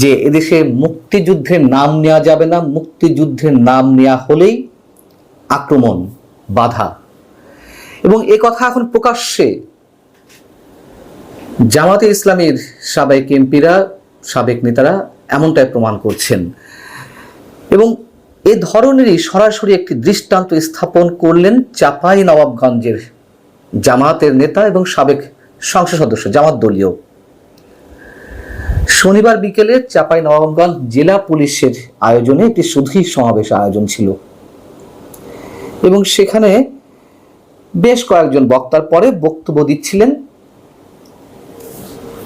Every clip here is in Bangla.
যে এদেশে মুক্তিযুদ্ধের নাম নেওয়া যাবে না মুক্তিযুদ্ধের নাম নেওয়া হলেই আক্রমণ, বাধা। এবং এ কথা এখন প্রকাশ্যে জামাতে ইসলামের সাবেক এমপিরা, সাবেক নেতারা এমনটাই প্রমাণ করছেন। এবং এ ধরনেরই সরাসরি একটি দৃষ্টান্ত স্থাপন করলেন চাপাই নবাবগঞ্জের জামাতের নেতা এবং সাবেক সংসদ সদস্য, জামাত দলীয়। শনিবার বিকেলে চাপাই নবাবগঞ্জ জেলা পুলিশের আয়োজনে একটি সুধী সমাবেশ আয়োজন ছিল। এবং সেখানে বেশ কয়েকজন বক্তার পরে বক্তব্য দিচ্ছিলেন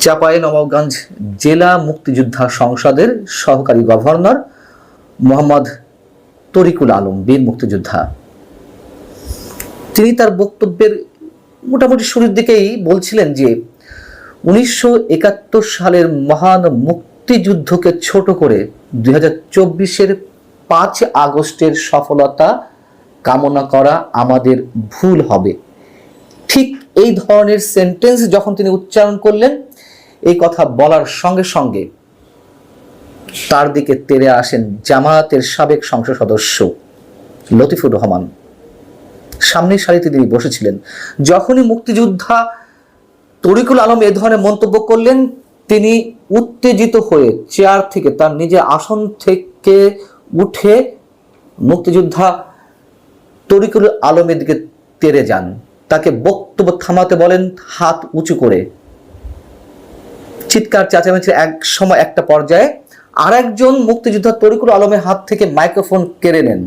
চাপাই নবাবগঞ্জ জেলা মুক্তিযোদ্ধা সংসদের সহকারী গভর্নর মোহাম্মদ তরিকুল আলম, বীর মুক্তিযোদ্ধা। তিনি তার বক্তব্যের মোটামুটি শুরুর দিকেই বলছিলেন যে উনিশশো একাত্তর সালের মহান মুক্তিযুদ্ধকে ছোট করে দুই হাজার চব্বিশের পাঁচ আগস্টের সফলতা কামনা করা আমাদের ভুল হবে। ঠিক এই ধরনের সেন্টেন্স যখন তিনি উচ্চারণ করলেন, এই কথা বলার সঙ্গে সঙ্গে তার দিকে তেরে আসেন জামায়াতের সাবেক সংসদ সদস্য লতিফুর রহমান। সামনের সারিতে তিনি বসেছিলেন। যখনই মুক্তিযোদ্ধা তরিকুল আলম এ ধরনের মন্তব্য করলেন, তিনি উত্তেজিত হয়ে চেয়ার থেকে তার নিজের আসন থেকে উঠে মুক্তিযোদ্ধা তরিকুল আলমের দিকে তেরে যান। তাকে বক্তব্য থামাতে বলেন, হাত উঁচু করে। চিৎকার চেঁচামেচির এক সময় একটা পর্যায়ে আর একজন মুক্তিযোদ্ধা তরিকুল আলমের হাত থেকে মাইক্রোফোন কেড়ে নেন।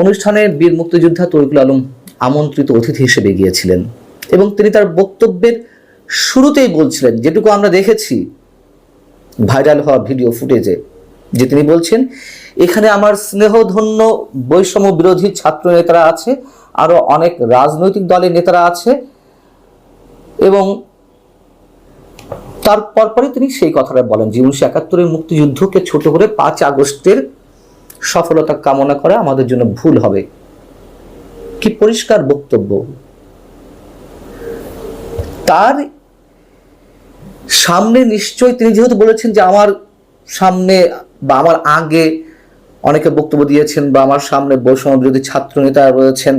অনুষ্ঠানে বীর মুক্তিযোদ্ধা তরিকুল আলম আমন্ত্রিত অতিথি হিসেবে গিয়েছিলেন এবং তিনি তার বক্তব্যের শুরুতেই বলছিলেন, যেটুকু আমরা দেখেছি ভাইরাল হওয়া ভিডিও ফুটেজে, যে তিনি বলছেন, এখানে আমার স্নেহধন্য বৈষম্য বিরোধী ছাত্র নেতারা আছে, আরও অনেক রাজনৈতিক দলের নেতারা আছে এবং তার পরপরই তিনি সেই কথাটা বলেন যে উনিশশো একাত্তরের মুক্তিযুদ্ধকে ছোট করে পাঁচ আগস্টের সফলতা কামনা করা আমাদের জন্য ভুল হবে। কি পরিষ্কার বক্তব্য? তার সামনে নিশ্চয় তিনি যেহেতু বলেছেন যে আমার সামনে বা আমার আগে অনেকে বক্তব্য দিয়েছেন বা আমার সামনে বৈষম্য বিরোধী ছাত্র নেতারা রয়েছেন,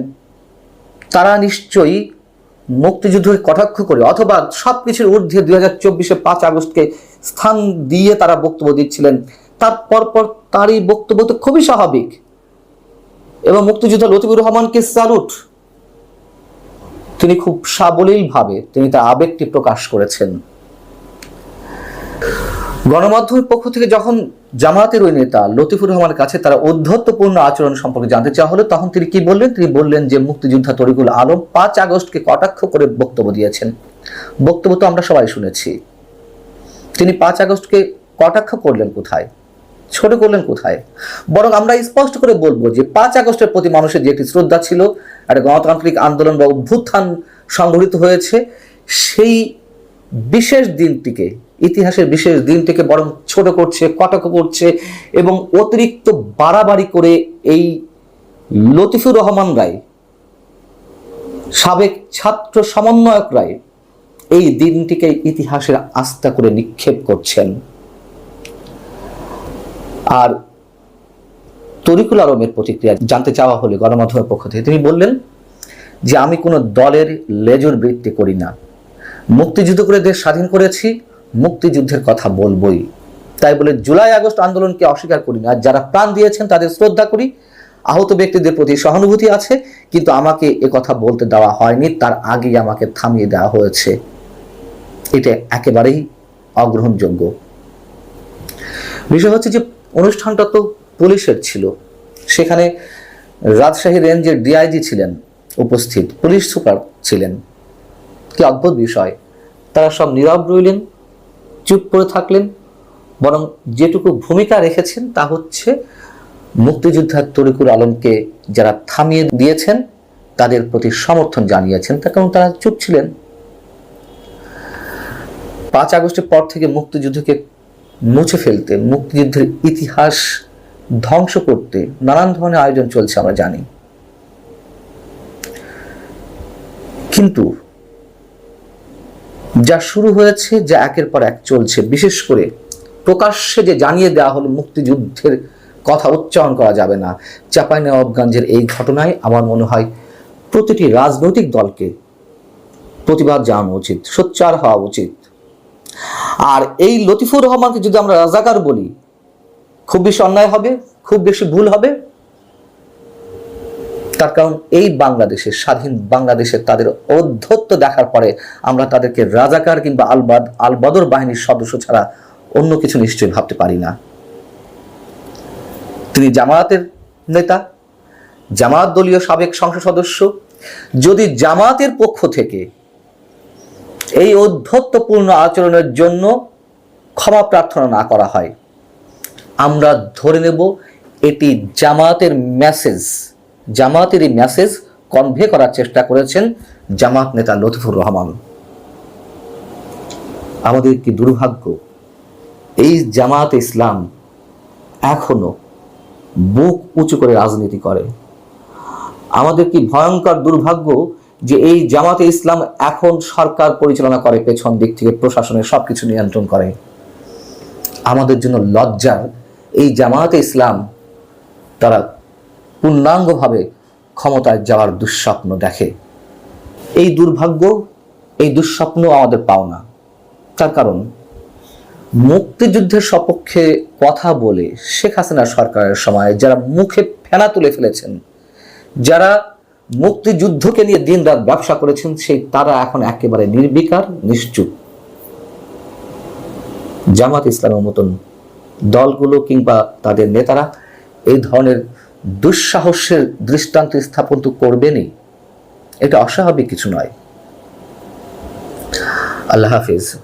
তারা নিশ্চয়ই মুক্তিযুদ্ধকে কটাক্ষ করে অথবা সবকিছুর ঊর্ধ্বে দুই হাজার চব্বিশে পাঁচ আগস্টকে স্থান দিয়ে তারা বক্তব্য দিচ্ছিলেন। তার পরপর তার এই বক্তব্য তো খুবই স্বাভাবিক। এবং মুক্তিযোদ্ধা লতিফুর রহমানকে স্যালুট তিনি খুব সাবলীল ভাবে তিনি তার আবেগটি প্রকাশ করেছেন। গণমাধ্যমের পক্ষ থেকে যখন জামায়াতের ওই নেতা লতিফুর রহমানের কাছে তারা ঔদ্ধত্যপূর্ণ আচরণ সম্পর্কে জানতে চাওয়া হলো, তখন তিনি কি বললেন? তিনি বললেন যে, মুক্তিযোদ্ধা তরিকুল আলম পাঁচ আগস্টকে কটাক্ষ করে বক্তব্য দিয়েছেন। বক্তব্য তো আমরা সবাই শুনেছি। তিনি পাঁচ আগস্টকে কটাক্ষ করলেন কোথায়? ছোট করলেন কোথায়? বরং আমরা স্পষ্ট করে বলব যে পাঁচ আগস্টের প্রতি মানুষের যে একটি শ্রদ্ধা ছিল, একটা গণতান্ত্রিক আন্দোলন বা অভ্যুত্থান সংঘটিত হয়েছে, সেই বিশেষ দিনটিকে, ইতিহাসের বিশেষ দিনটিকে বরং ছোট করছে কটাক্ষ করছে এবং অতিরিক্ত বাড়াবাড়ি করে এই লতিফুর রহমান রায়, সাবেক ছাত্র সমন্বয়ক রায়, এই দিনটিকে ইতিহাসের আস্থা করে নিক্ষেপ করছেন। আর তরিকুল আলমের প্রতিক্রিয়া জানতে চাওয়া হলে গণমাধ্যমের পক্ষ থেকে তিনি বললেন যে আমি কোনো দলের লেজুর বৃত্তি করি না। মুক্তিযুদ্ধ করে দেশ স্বাধীন করেছি, মুক্তিযুদ্ধের কথা বলবই। তাই বলে জুলাই আগস্ট আন্দোলনকে অস্বীকার করি না। যারা প্রাণ দিয়েছেন তাদের শ্রদ্ধা করি। আহত ব্যক্তিদের প্রতি সহানুভূতি আছে, কিন্তু আমাকে এ কথা বলতে দেওয়া হয়নি। তার আগেই আমাকে থামিয়ে দেওয়া হয়েছে। এটা একেবারেই অগ্রহণযোগ্য। বিষয় হচ্ছে যে অনুষ্ঠানটা তো পুলিশের ছিল। সেখানে রাজশাহী রেঞ্জের ডিআইজি ছিলেন উপস্থিত, পুলিশ সুপার ছিলেন। কি অদ্ভুত বিষয়, তারা সব নীরব রইলেন, চুপ করে থাকলেন, বরং যেটুকু ভূমিকা রেখেছেন তা হচ্ছে মুক্তিযোদ্ধা তরিকুল আলমকে যারা থামিয়ে দিয়েছেন, তাদের প্রতি সমর্থন জানিয়েছেন তার কারণ তারা চুপ ছিলেন? পাঁচ আগস্টের পর থেকে মুক্তিযুদ্ধকে মুছে ফেলতে, মুক্তিযুদ্ধের ইতিহাস ধ্বংস করতে নানান ধরনের আয়োজন চলছে আমরা জানি। কিন্তু যা শুরু হয়েছে, যা একের পর এক চলছে, বিশেষ করে প্রকাশ্যে যে জানিয়ে দেওয়া হলো মুক্তিযুদ্ধের কথা উচ্চারণ করা যাবে না চাঁপাইনবাবগঞ্জের এই ঘটনায় আমার মনে হয় প্রতিটি রাজনৈতিক দলকে প্রতিবাদ জানানো উচিত, সোচ্চার হওয়া উচিত। আর এই লতিফুর রহমানকে যদি আমরা রাজাকার বলি, খুব বেশি অন্যায় হবে, খুব বেশি ভুল হবে। তার কারণ এই বাংলাদেশের, স্বাধীন বাংলাদেশের তাদের ঔদ্ধত্য দেখার পরে আমরা তাদেরকে রাজাকার কিংবা আলবাদ, আলবাদর বাহিনীর সদস্য ছাড়া অন্য কিছু নিশ্চয়ই ভাবতে পারি না। তিনি জামায়াতের নেতা, জামায়াত দলীয় সাবেক সংসদ সদস্য। যদি জামায়াতের পক্ষ থেকে এই ঔদ্ধত্যপূর্ণ আচরণের জন্য ক্ষমা প্রার্থনা না করা হয়। আমরা ধরে নেব এটি জামায়াতের মেসেজ জামায়াতের এই মেসেজ কনভে করার চেষ্টা করেছেন জামাত নেতা লতিফুর রহমান। আমাদের কি দুর্ভাগ্য? এই জামাত ইসলাম এখনও বুক উঁচু করে রাজনীতি করে। আমাদের কি ভয়ঙ্কর দুর্ভাগ্য যে এই জামাতে ইসলাম এখন সরকার পরিচালনা করে, পেছন দিক থেকে প্রশাসনের সবকিছু নিয়ন্ত্রণ করে। আমাদের জন্য লজ্জার এই জামাতে ইসলাম তারা পূর্ণাঙ্গভাবে ক্ষমতায় যাওয়ার দুঃস্বপ্ন দেখে। এই দুর্ভাগ্য, এই দুঃস্বপ্ন আমাদের পাওনা। তার কারণ, মুক্তিযুদ্ধের সপক্ষে কথা বলে শেখ হাসিনা সরকারের সময় যারা মুখে ফেনা তুলে ফেলেছেন, যারা মুক্তিযুদ্ধকে নিয়ে দিনরাত ব্যবসা করেছেন, সেই তারা এখন একেবারে নির্বিকার, নিশ্চুপ। জামাত ইসলামের মতন দলগুলো কিংবা তাদের নেতারা এই ধরনের দুঃসাহসের দৃষ্টান্ত স্থাপন তো করবেনই। এটা অস্বাভাবিক কিছু নয়। আল্লাহ হাফিজ।